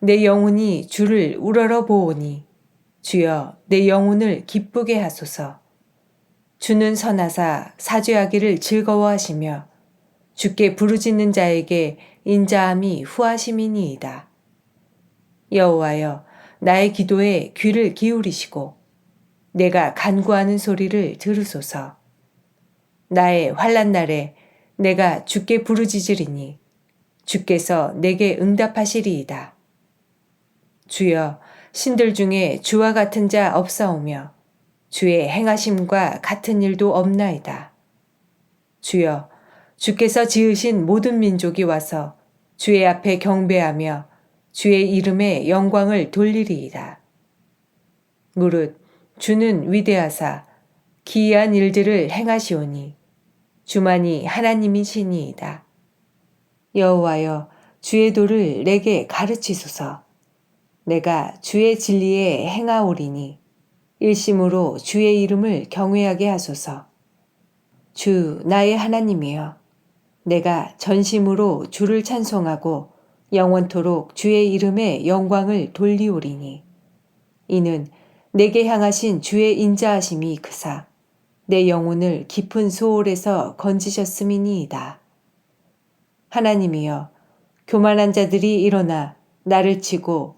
내 영혼이 주를 우러러 보오니 주여 내 영혼을 기쁘게 하소서. 주는 선하사 사죄하기를 즐거워하시며 주께 부르짖는 자에게 인자함이 후하심이니이다. 여호와여 나의 기도에 귀를 기울이시고 내가 간구하는 소리를 들으소서. 나의 환난 날에 내가 주께 부르짖으리니 주께서 내게 응답하시리이다. 주여 신들 중에 주와 같은 자 없사오며 주의 행하심과 같은 일도 없나이다. 주여 주께서 지으신 모든 민족이 와서 주의 앞에 경배하며 주의 이름에 영광을 돌리리이다. 무릇 주는 위대하사 기이한 일들을 행하시오니 주만이 하나님이시니이다. 여호와여 주의 도를 내게 가르치소서. 내가 주의 진리에 행하오리니 일심으로 주의 이름을 경외하게 하소서. 주 나의 하나님이여 내가 전심으로 주를 찬송하고 영원토록 주의 이름에 영광을 돌리오리니 이는 내게 향하신 주의 인자하심이 크사 내 영혼을 깊은 소홀에서 건지셨음이니이다. 하나님이여 교만한 자들이 일어나 나를 치고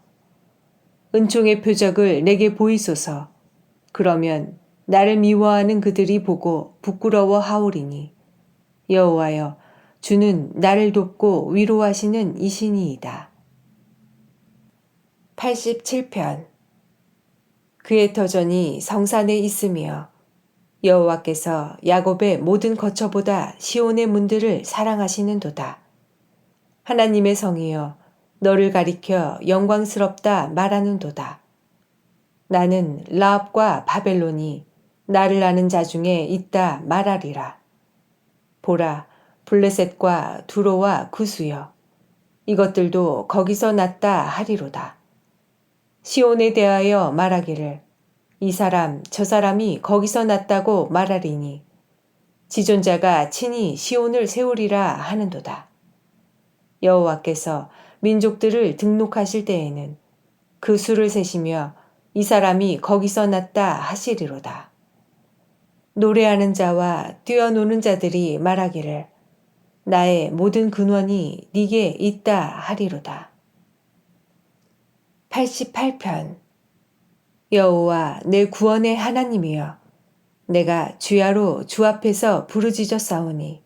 은총의 표적을 내게 보이소서 그러면 나를 미워하는 그들이 보고 부끄러워 하오리니 여호와여 주는 나를 돕고 위로하시는 이신이이다. 87편 그의 터전이 성산에 있으며 여호와께서 야곱의 모든 거처보다 시온의 문들을 사랑하시는도다. 하나님의 성이여 너를 가리켜 영광스럽다 말하는도다. 나는 라합과 바벨론이 나를 아는 자 중에 있다 말하리라. 보라 블레셋과 두로와 구수여 이것들도 거기서 났다 하리로다. 시온에 대하여 말하기를 이 사람 저 사람이 거기서 났다고 말하리니 지존자가 친히 시온을 세우리라 하는도다. 여호와께서 민족들을 등록하실 때에는 그 수를 세시며 이 사람이 거기서 났다 하시리로다. 노래하는 자와 뛰어노는 자들이 말하기를 나의 모든 근원이 네게 있다 하리로다. 88편 여호와 내 구원의 하나님이여 내가 주야로 주 앞에서 부르짖어 싸우니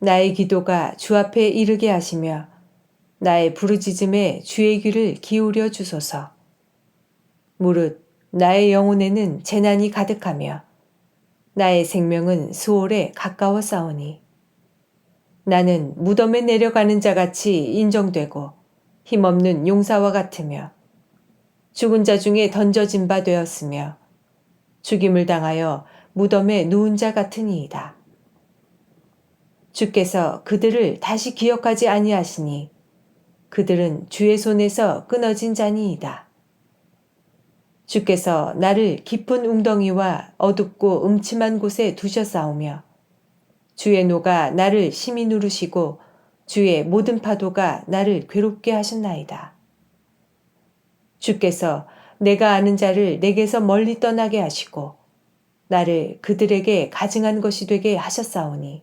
나의 기도가 주 앞에 이르게 하시며 나의 부르짖음에 주의 귀를 기울여 주소서 무릇 나의 영혼에는 재난이 가득하며 나의 생명은 수월에 가까워 싸우니 나는 무덤에 내려가는 자같이 인정되고 힘없는 용사와 같으며 죽은 자 중에 던져진 바 되었으며 죽임을 당하여 무덤에 누운 자 같으니이다. 주께서 그들을 다시 기억하지 아니하시니 그들은 주의 손에서 끊어진 자니이다. 주께서 나를 깊은 웅덩이와 어둡고 음침한 곳에 두셔싸우며 주의 노가 나를 심히 누르시고 주의 모든 파도가 나를 괴롭게 하셨나이다. 주께서 내가 아는 자를 내게서 멀리 떠나게 하시고 나를 그들에게 가증한 것이 되게 하셨사오니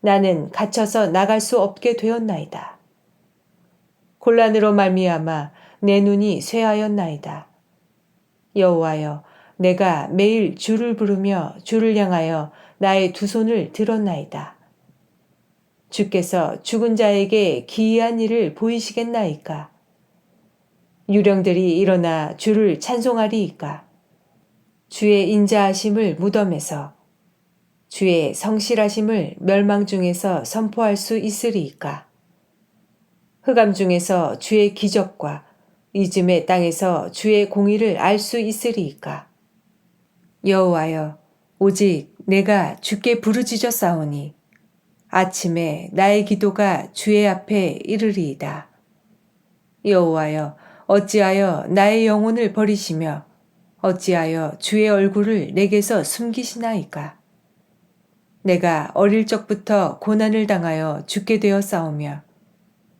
나는 갇혀서 나갈 수 없게 되었나이다. 곤란으로 말미암아 내 눈이 쇠하였나이다. 여호와여 내가 매일 주를 부르며 주를 향하여 나의 두 손을 들었나이다. 주께서 죽은 자에게 기이한 일을 보이시겠나이까? 유령들이 일어나 주를 찬송하리이까? 주의 인자하심을 무덤에서 주의 성실하심을 멸망 중에서 선포할 수 있으리이까? 흑암 중에서 주의 기적과 이즘의 땅에서 주의 공의를 알 수 있으리이까? 여호와여, 오직 내가 주께 부르짖어 싸우니 아침에 나의 기도가 주의 앞에 이르리이다. 여호와여, 어찌하여 나의 영혼을 버리시며 어찌하여 주의 얼굴을 내게서 숨기시나이까? 내가 어릴 적부터 고난을 당하여 죽게 되어 싸우며